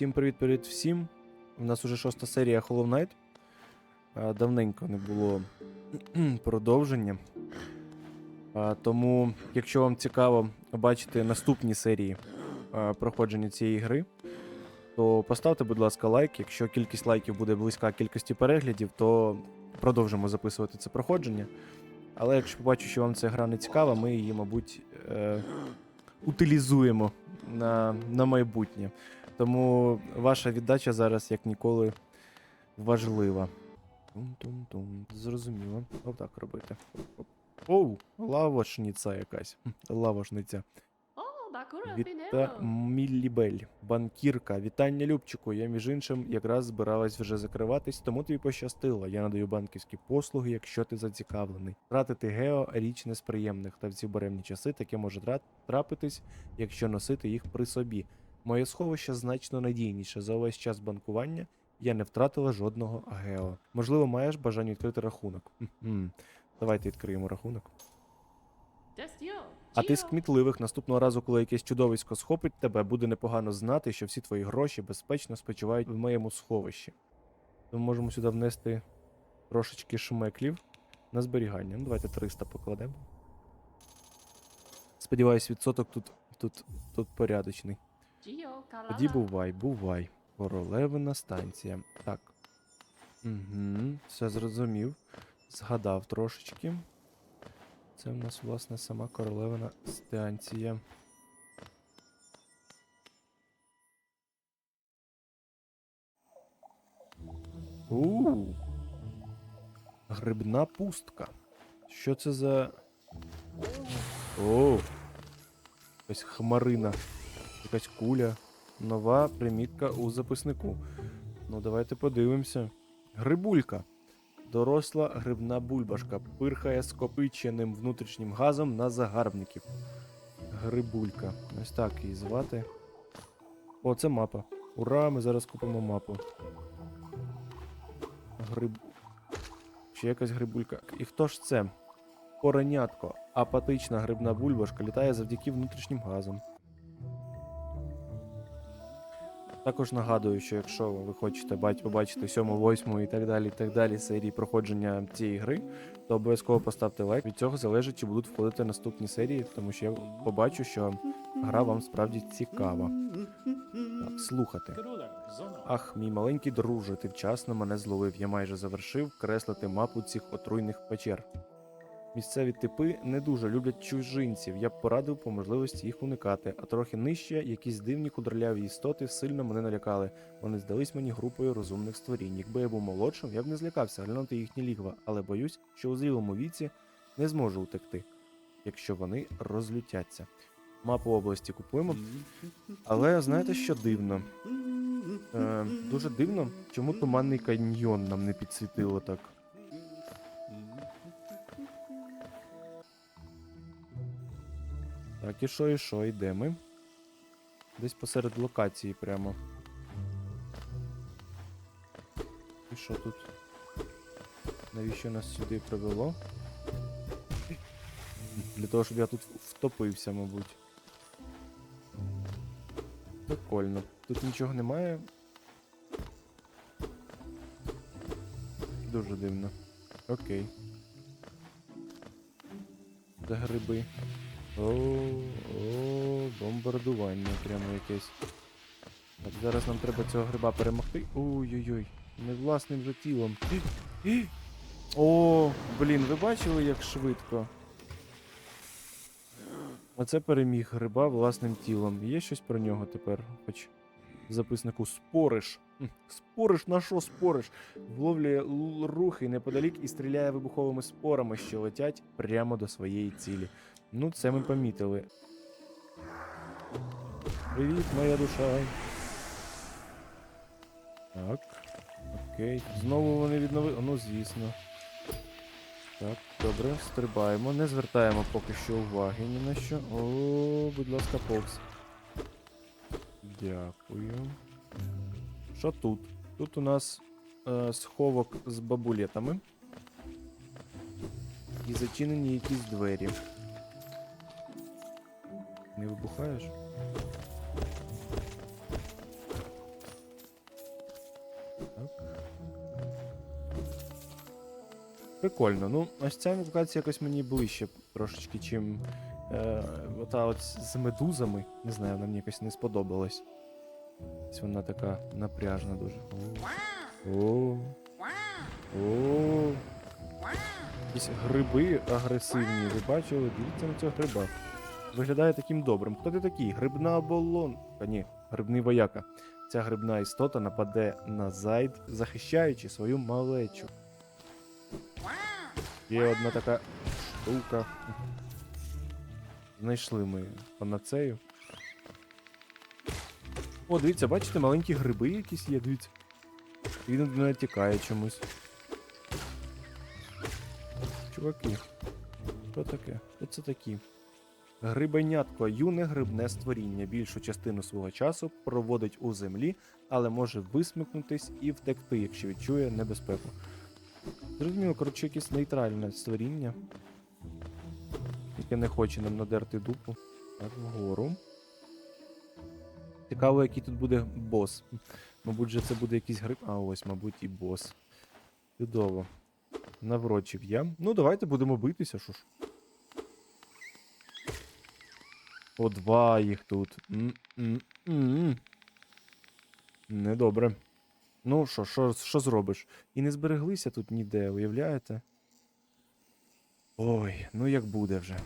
Всім привіт-привіт всім. У нас уже шоста серія Hollow Knight. А, Давненько не було продовження. Тому, якщо вам цікаво бачити наступні серії проходження цієї гри, то поставте, будь ласка, лайк. Якщо кількість лайків буде близька кількості переглядів, то продовжимо записувати це проходження. Але якщо побачу, що вам ця гра не цікава, ми її, мабуть, е, утилізуємо на, на майбутнє. Тому ваша віддача зараз як ніколи важлива. Тум-тум-тум. Зрозуміло. Отак робити. Оу, лавошниця якась. Лавошниця. Віта Міллібель, банкірка. Вітання Любчику. Я, між іншим, якраз збиралась вже закриватись, тому тобі пощастило. Я надаю банківські послуги, якщо ти зацікавлений. Тратити гео річ не з приємних, та в ці буремні часи таке може трапитись, якщо носити їх при собі. Моє сховище значно надійніше. За увесь час банкування я не втратила жодного гео. Можливо, маєш бажання відкрити рахунок. Давайте відкриємо рахунок. А ти з кмітливих наступного разу, коли якесь чудовисько схопить тебе, буде непогано знати, що всі твої гроші безпечно спочивають в моєму сховищі. Ми можемо сюди внести трошечки шмеклів на зберігання. Ну, давайте 300 покладемо. Сподіваюсь, відсоток тут, тут, тут порядочний. Тоді бувай, бувай. Королевина станція. Так. Угу, все зрозумів. Згадав трошечки. Це в нас, власне, сама королевина станція. У. Грибна пустка. Що це за. О. Якась хмарина. Якась куля. Нова примітка у записнику. Ну, давайте подивимося. Грибулька. Доросла грибна бульбашка пирхає скопиченим внутрішнім газом на загарбників. Грибулька. Ось так її звати. О, це мапа. Ура! Ми зараз купимо мапу. Гриб. Ще якась грибулька. І хто ж це? Поронятко. Апатична грибна бульбашка літає завдяки внутрішнім газам. Також нагадую, що якщо ви хочете побачити 7, 8 і так далі, і так далі серії проходження цієї гри, то обов'язково поставте лайк. Від цього залежить, чи будуть входити наступні серії, тому що я побачу, що гра вам справді цікава. Так, слухати. Ах, мій маленький друже, ти вчасно мене зловив. Я майже завершив креслити мапу цих отруйних печер. Місцеві типи не дуже люблять чужинців. Я б порадив по можливості їх уникати, а трохи нижче якісь дивні кудроляві істоти сильно мене налякали. Вони здались мені групою розумних створінь. Якби я був молодшим, я б не злякався глянути їхні лігва, але боюсь, що у зрілому віці не зможу утекти, якщо вони розлютяться. Мапу області купуємо. Але знаєте, що дивно? Е, дуже дивно, чому туманний каньйон нам не підсвітило так. Так, і що, і що, і ми? Десь посеред локації прямо. І що тут? Навіщо нас сюди привело? Для того, щоб я тут втопився, мабуть. Прикольно. Тут нічого немає. Дуже дивно. Окей. Де гриби? О, о, бомбардування прямо якесь. Так, зараз нам треба цього гриба перемогти. Ой-ой-ой, не власним же тілом. О, блін, ви бачили, як швидко? Оце переміг гриба власним тілом. Є щось про нього тепер, хоч в записнику спориш. Спориш на що спориш? Вловлює рухи неподалік і стріляє вибуховими спорами, що летять прямо до своєї цілі. Ну, це ми помітили. Привіт, моя душа. Так. Окей. Знову вони відновили. Ну, звісно. Так, добре, стрибаємо. Не звертаємо поки що уваги ні на що. О, будь ласка, повз. Дякую. Що тут? Тут у нас е, сховок з бабулетами. І зачинені якісь двері не вибухаєш. Прикольно. Ну, ось ця локація якось мені ближче трошечки, чим е, ота от з медузами. Не знаю, вона мені якось не сподобалась. Ось вона така напряжна дуже. О. О. Якісь гриби агресивні. Ви бачили? Дивіться на цього гриба. Виглядає таким добрим. Хто ти такий? Грибна оболонка. Ні, грибний вояка. Ця грибна істота нападе на зайд, захищаючи свою малечу. Є одна така штука. Знайшли ми панацею. О, дивіться, бачите, маленькі гриби якісь є, дивіться. Він мене тікає чомусь. Чуваки, що таке? Що це такі? Грибенятко юне грибне створіння більшу частину свого часу проводить у землі, але може висмикнутись і втекти, якщо відчує небезпеку. Зрозуміло, коротше, якесь нейтральне створіння, яке не хоче нам надерти дупу. Так, вгору. Цікаво, який тут буде бос. Мабуть, же це буде якийсь гриб. А ось, мабуть, і бос. Чудово. Наврочив я. Ну, давайте будемо битися, що ж. По два їх тут. М-м-м. Недобре. Ну що, що, що зробиш? І не збереглися тут ніде, уявляєте? Ой, ну як буде вже.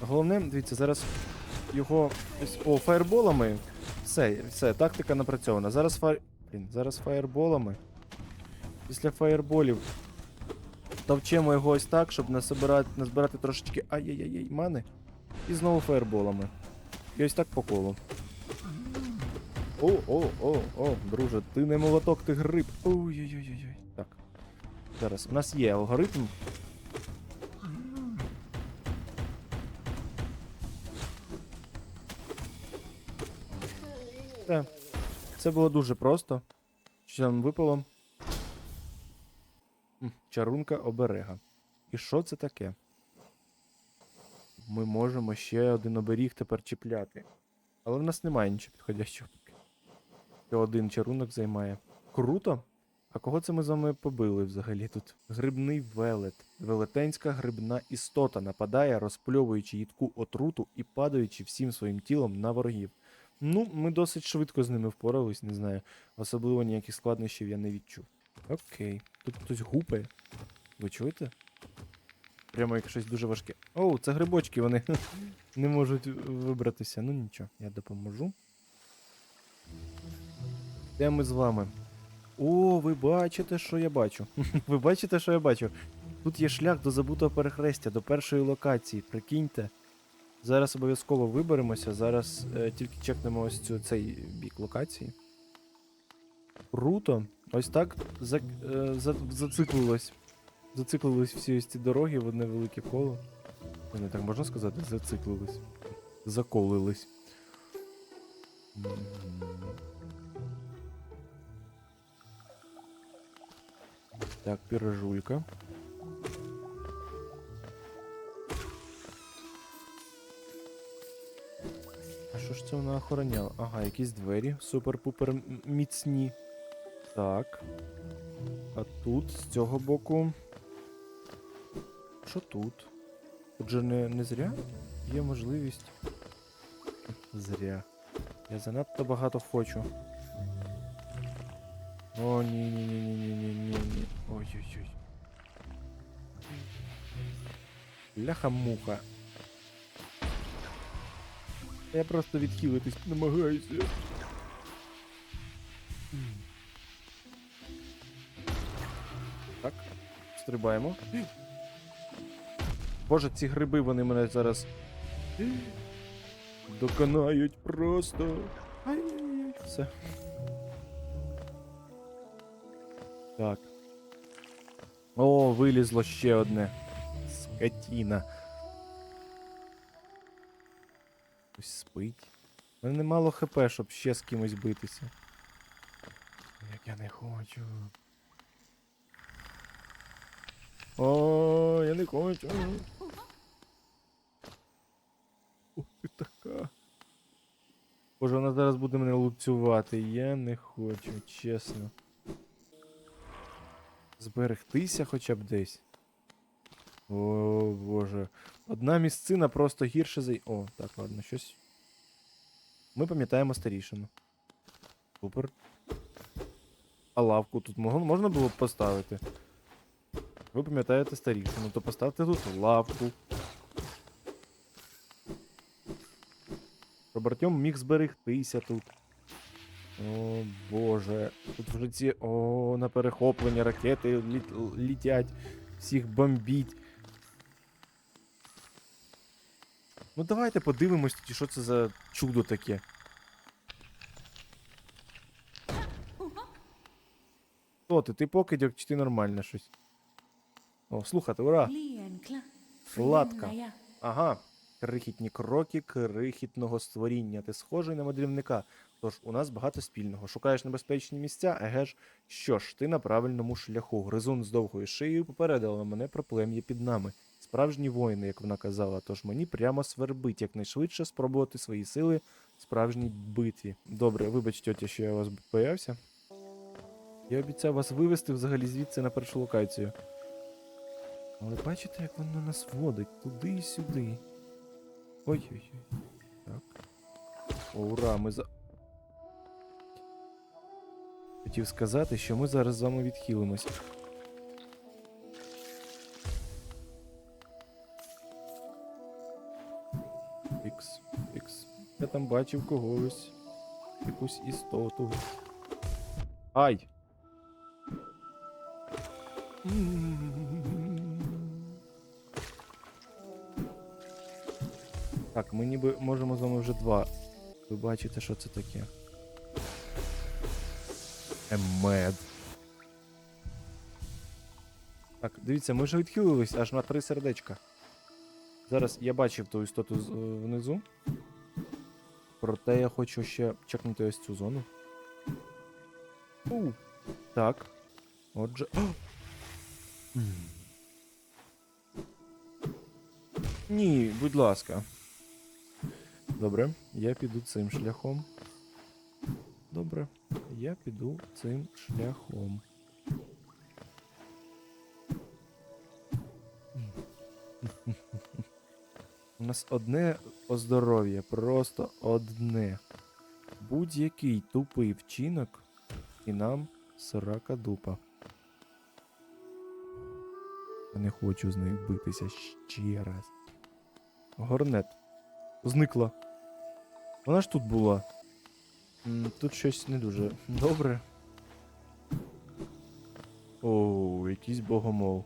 Головне, дивіться, зараз його о, фаєрболами. Все, все, тактика напрацьована. Зараз фаєр... Блін, зараз фаєрболами. Після фаєрболів товчемо його ось так, щоб насобирати, назбирати трошечки ай-яй-яй мани. І знову фаєрболами. І ось так по колу. О, о, о, о, друже, ти не молоток, ти гриб. Ой-ой-ой-ой. Так. Зараз. У нас є алгоритм. Це було дуже просто. Що нам випало? Чарунка оберега. І що це таке? Ми можемо ще один оберіг тепер чіпляти. Але в нас немає нічого підходящого. Ще один чарунок займає. Круто! А кого це ми з вами побили взагалі тут? Грибний велет. Велетенська грибна істота нападає, розпльовуючи їдку отруту і падаючи всім своїм тілом на ворогів. Ну, ми досить швидко з ними впорались, не знаю. Особливо ніяких складнощів я не відчув. Окей. Тут хтось гупає. Ви чуєте? Прямо як щось дуже важке. Оу, це грибочки, вони не можуть вибратися. Ну нічого, я допоможу. Де ми з вами? О, ви бачите, що я бачу. ви бачите, що я бачу? Тут є шлях до забутого перехрестя, до першої локації. Прикиньте. Зараз обов'язково виберемося. Зараз е, тільки чекнемо ось цю, цей бік локації. Круто. Ось так за, е, за, зациклилось. Зациклились всі ось ці дороги в одне велике коло. Не так можна сказати? Зациклились. Заколились. Так, пірожулька. А що ж це вона охороняла? Ага, якісь двері супер-пупер міцні. Так. А тут з цього боку. Що тут? Отже, не, не зря є можливість. Зря. Я занадто багато хочу. О, ні-ні-ні-ні-ні-ні-ні. Ой-ой-ой. Ляха-муха. Я просто відхилитись намагаюся. Стрибаємо. Боже, ці гриби, вони мене зараз. Доконають просто. Ай-яй-яй, все. Так. О, вилізло ще одне. Скотіна. Хтось спить. У мене мало хп, щоб ще з кимось битися. Як я не хочу. О, я не хочу. Ти така. Боже, вона зараз буде мене лупцювати. Я не хочу, чесно. Зберегтися хоча б десь. О, боже. Одна місцина просто гірше за. О, так, ладно, щось. Ми пам'ятаємо старішину. Супер. А лавку тут можна було б поставити? Ви пам'ятаєте старішину, то поставте тут лавку. Щоб міг зберегтися тут. О, боже. Тут вже ці. О, на перехоплення ракети літ, літять, всіх бомбіть. Ну давайте подивимось тоді, що це за чудо таке. Хто ти? Ти покидьок чи ти нормально щось? О, слухайте, ура! Lien klar. Ладка. Ага. Крихітні кроки крихітного створіння. Ти схожий на мандрівника. Тож у нас багато спільного. Шукаєш небезпечні місця, еге ж. Що ж, ти на правильному шляху. Гризун з довгою шиєю попередила мене про плем'я під нами. Справжні воїни, як вона казала, тож мені прямо свербить якнайшвидше спробувати свої сили в справжній битві. Добре, вибач, тьотя, що я вас боявся. Я обіцяв вас вивести взагалі звідси на першу локацію. Але бачите, як воно нас водить туди і сюди. Ой-ой-ой. Так. Ура, ми за. Хотів сказати, що ми зараз з вами відхилимося. Ікс, ікс. Я там бачив когось. Якусь істоту. Ай! Так, ми ніби можемо з вами вже два. Ви бачите, що це таке. Емед. Так, дивіться, ми вже відхилились аж на три сердечка. Зараз я бачив ту істоту е, внизу. Проте я хочу ще чекнути ось цю зону. У. Так. Отже. Ні, будь ласка. Добре, я піду цим шляхом. Добре, я піду цим шляхом. У нас одне оздоров'я, просто одне. Будь-який тупий вчинок, і нам срака дупа. Я не хочу з нею битися ще раз. Горнет. Зникла. Вона ж тут була. Тут щось не дуже добре. Оу, якийсь богомол.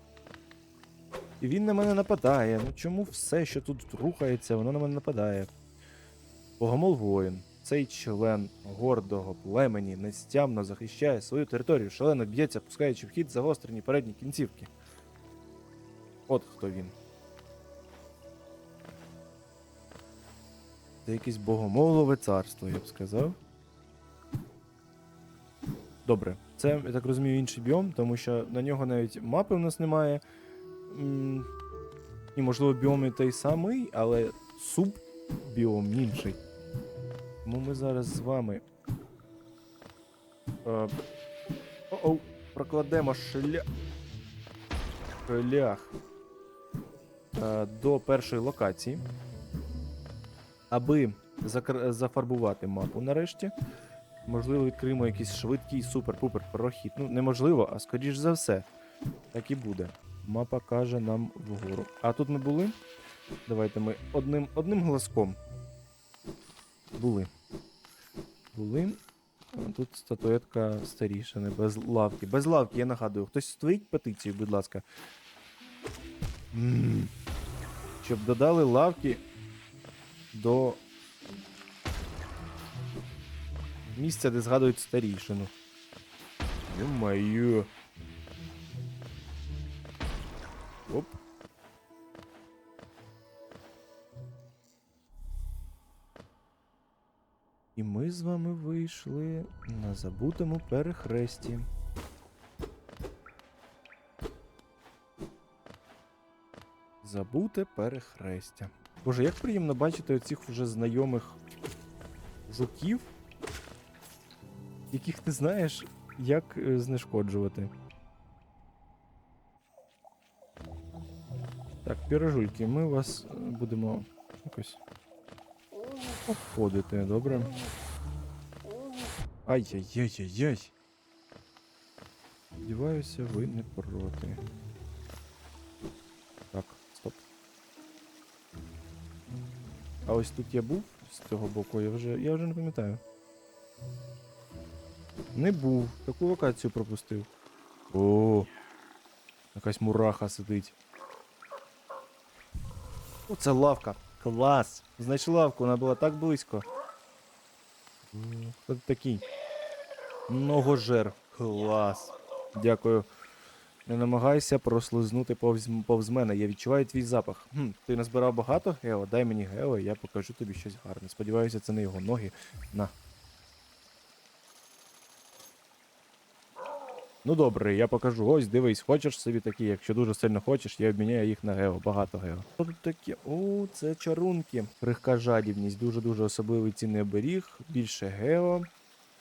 І він на мене нападає. Ну чому все, що тут рухається, воно на мене нападає? Богомол воїн. Цей член гордого племені нестямно захищає свою територію, шалено б'ється, пускаючи в хід загострені передні кінцівки. От хто він. Це якесь богомолове царство, я б сказав. Добре, це, я так розумію, інший біом, тому що на нього навіть мапи в нас немає. І, можливо, біом і той самий, але суббіом інший. Тому ми зараз з вами. Е, О-оу, прокладемо шлях. Шлях. Е, до першої локації. Аби зафарбувати мапу нарешті. Можливо, відкриємо якийсь швидкий супер-пупер прохід. Ну, неможливо, а скоріш за все. Так і буде. Мапа каже нам вгору. А тут ми були? Давайте ми одним, одним глазком. Були. Були. А тут статуетка старішини, без лавки. Без лавки, я нагадую. Хтось створіть петицію, будь ласка. М. Щоб додали лавки до місця, де згадують старішину. Ё-моё. Оп. І ми з вами вийшли на забутому перехресті. Забуте перехрестя. Боже, як приємно бачити оцих вже знайомих жуків, яких ти знаєш, як е, знешкоджувати. Так, пірожульки, ми вас е, будемо якось обходити, добре? Ай-яй-яй-яй-яй. Сподіваюся, ви не проти. А ось тут я був з цього боку, я вже, я вже не пам'ятаю. Не був. Таку локацію пропустив. О, якась мураха сидить. О, це лавка. Клас! Знайшли лавку, вона була так близько. Хто ти такий? Многожер. Клас. Дякую. Не намагайся прослизнути повз, повз мене. Я відчуваю твій запах. Хм, ти назбирав багато гео? Дай мені гео, я покажу тобі щось гарне. Сподіваюся, це не його ноги. На. Ну добре, я покажу. Ось, дивись, хочеш собі такі, якщо дуже сильно хочеш, я обміняю їх на гео, багато гео. Тут таке? О, це чарунки. Крихка жадібність, дуже-дуже особливий цінний оберіг, більше гео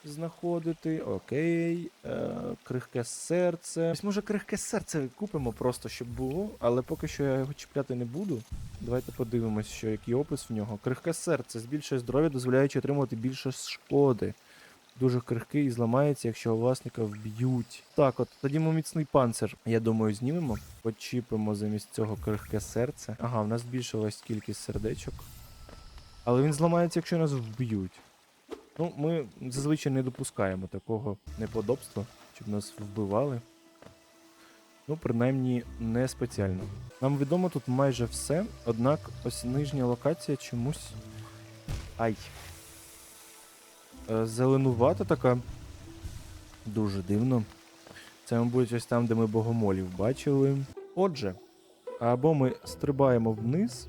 знаходити. Окей. Е, крихке серце. Ось може крихке серце купимо просто, щоб було, але поки що я його чіпляти не буду. Давайте подивимось, що який опис в нього. Крихке серце збільшує здоров'я, дозволяючи отримувати більше шкоди. Дуже крихкий і зламається, якщо власника вб'ють. Так, от тоді ми міцний панцир. Я думаю, знімемо. Почіпимо замість цього крихке серце. Ага, в нас збільшилась кількість сердечок. Але він зламається, якщо нас вб'ють. Ну, ми зазвичай не допускаємо такого неподобства, щоб нас вбивали. Ну, принаймні, не спеціально. Нам відомо тут майже все, однак ось нижня локація чомусь. Ай. Е, Зеленувата така. Дуже дивно. Це, мабуть, ось там, де ми богомолів бачили. Отже, або ми стрибаємо вниз.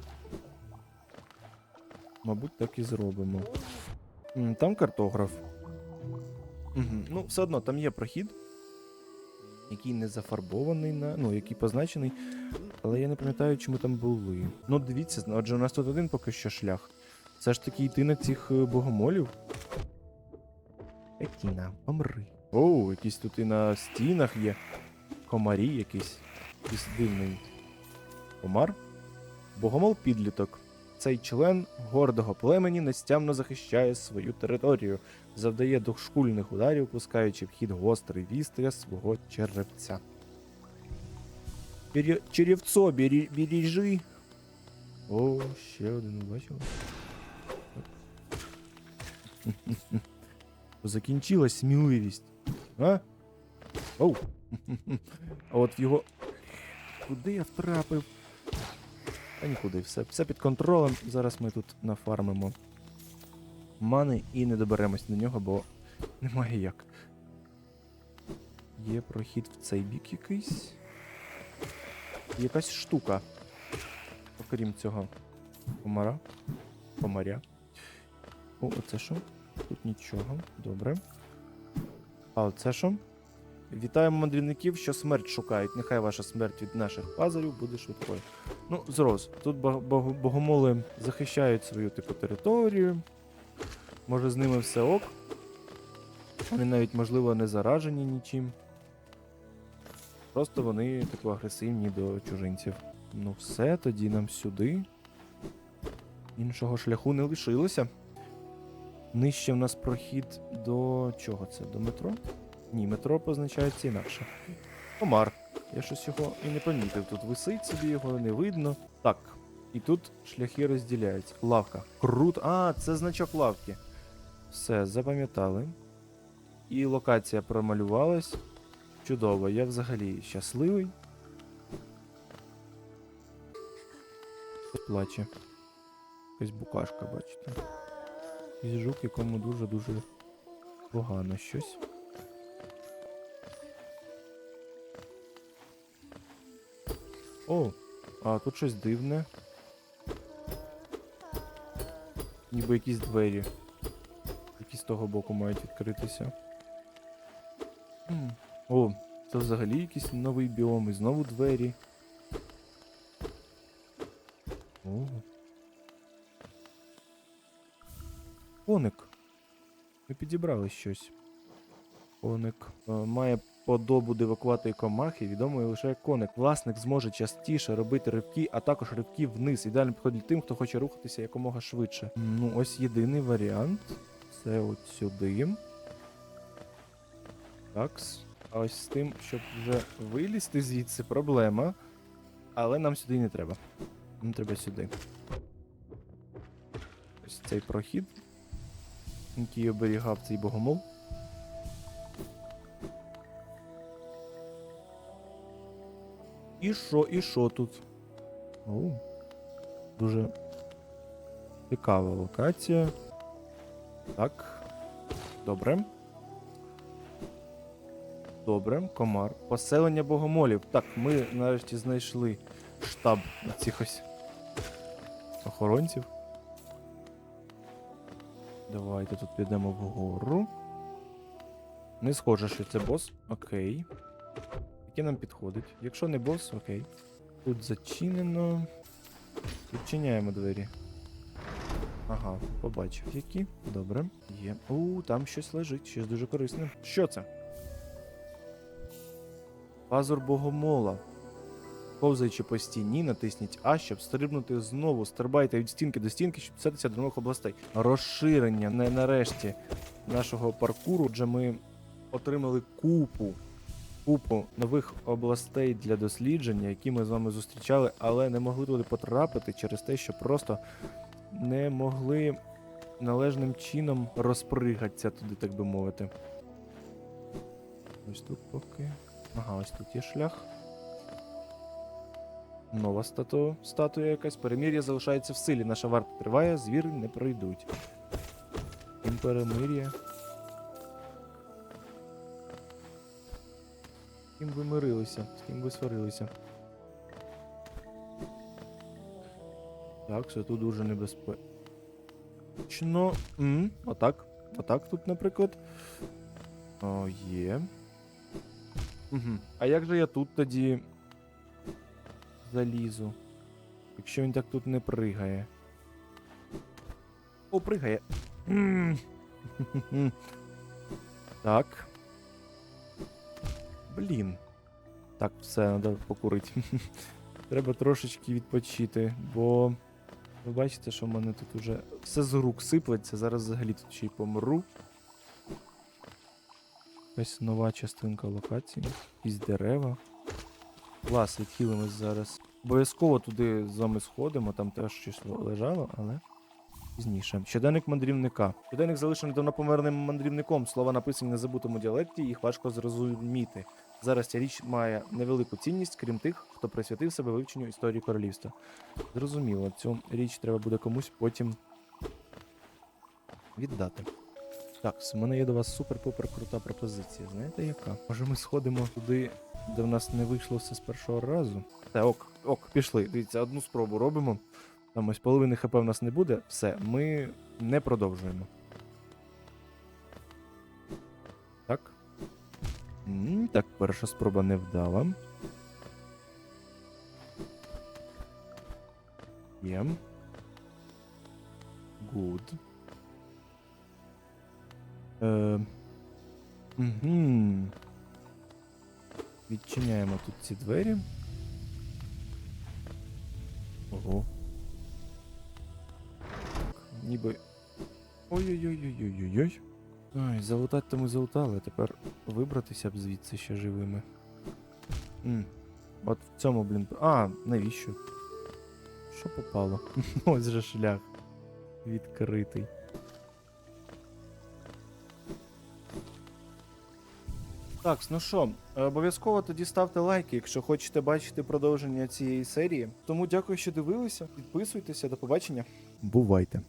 Мабуть, так і зробимо. Там картограф. Угу. Ну, все одно там є прохід, який не зафарбований на. Ну, який позначений. Але я не пам'ятаю, чи ми там були. Ну, дивіться, отже, у нас тут один поки що шлях. Все ж таки йти на цих е, богомолів. Екіна, помри. Оу, якісь тут і на стінах є. Комарі якісь. Якийсь дивний. Комар? Богомол підліток. Цей член гордого племені нестямно захищає свою територію, завдає дошкульних ударів, пускаючи в хід гострий вістря свого черевця. Бере... Черевцо, бері... бережи. О, ще один бачив. Закінчилась сміливість. А? Оу. А от його. Куди я втрапив? Та нікуди, все, все під контролем. Зараз ми тут нафармимо мани і не доберемось до нього, бо немає як. Є прохід в цей бік якийсь. Якась штука. Окрім цього. Комара. Комаря. О, оце що? Тут нічого. Добре. А оце що? Вітаємо мандрівників, що смерть шукають. Нехай ваша смерть від наших пазарів буде швидкою. Ну, зрос. Тут бог- бог- богомоли захищають свою типу територію. Може з ними все ок. Вони навіть, можливо, не заражені нічим. Просто вони типу агресивні до чужинців. Ну все, тоді нам сюди. Іншого шляху не лишилося. Нижче в нас прохід до чого це? До метро? Ні, метро позначається інакше. Комар. Я щось його і не помітив. Тут висить собі, його не видно. Так. І тут шляхи розділяються. Лавка. Круто. А, це значок лавки. Все, запам'ятали. І локація промалювалась. Чудово, я взагалі щасливий. Плаче. Якась букашка, бачите. Якийсь жук, якому дуже-дуже погано щось. О, а тут щось дивне. Ніби якісь двері. Які з того боку мають відкритися. О, це взагалі якийсь новий біом і знову двері. О. Коник. Ми підібрали щось. Коник е, подобу дивакуватої комахи, відомої лише як коник. Власник зможе частіше робити ривки, а також ривки вниз. Ідеально підходить тим, хто хоче рухатися якомога швидше. Ну, ось єдиний варіант. Це от сюди. Такс. А ось з тим, щоб вже вилізти звідси, проблема. Але нам сюди не треба. Нам треба сюди. Ось цей прохід, який оберігав цей богомол. І що, і що тут? О, дуже цікава локація. Так. Добре. Добре, комар. Поселення богомолів. Так, ми нарешті знайшли штаб цих ось охоронців. Давайте тут підемо вгору. Не схоже, що це бос. Окей. Який нам підходить. Якщо не бос, окей. Тут зачинено. Відчиняємо двері. Ага, побачив які. Добре. Є. У, там щось лежить, щось дуже корисне. Що це? Пазур богомола. Повзаючи по стіні, натисніть А, щоб стрибнути знову. Стрибайте від стінки до стінки, щоб дістатися до нових областей. Розширення не нарешті нашого паркуру. Отже, ми отримали купу, купу нових областей для дослідження, які ми з вами зустрічали, але не могли туди потрапити через те, що просто не могли належним чином розпригатися туди, так би мовити. Ось тут поки. Ага, ось тут є шлях. Нова стату... статуя якась. Перемір'я залишається в силі. Наша варта триває, звіри не пройдуть. Ким ким ви мирилися? З ким ви сварилися? Так, все тут дуже небезпечно. М, Отак. Отак тут, наприклад. О, є. Угу. А як же я тут тоді залізу? Якщо він так тут не пригає. О, пригає. М. Так. Блін. Так, все, треба покурити. Треба трошечки відпочити, бо ви бачите, що в мене тут уже все з рук сиплеться. Зараз взагалі тут ще й помру. Ось нова частинка локації. Із дерева. Клас, відхилимось зараз. Обов'язково туди з вами сходимо, там теж щось лежало, але пізніше. Щоденник мандрівника. Щоденник залишений давно померлим мандрівником. Слова написані на забутому діалекті, їх важко зрозуміти. Зараз ця річ має невелику цінність, крім тих, хто присвятив себе вивченню історії королівства. Зрозуміло, цю річ треба буде комусь потім віддати. Так, у мене є до вас супер-пупер крута пропозиція. Знаєте яка? Може ми сходимо туди, де в нас не вийшло все з першого разу? Та ок, ок, пішли. Дивіться, одну спробу робимо. Там ось половини хп в нас не буде. Все, ми не продовжуємо. Так. Так, перша спроба не вдала. Є. Гуд. Е, угу. Відчиняємо тут ці двері. Ого. Ніби. Ой-ой-ой-ой-ой-ой. Ой, залутати то ми залутали, а тепер вибратися б звідси ще живими. М. От в цьому, блін. А, навіщо? Що попало? Ось же шлях. Відкритий. Так, ну що, обов'язково тоді ставте лайки, якщо хочете бачити продовження цієї серії. Тому дякую, що дивилися. Підписуйтеся, до побачення. Бувайте!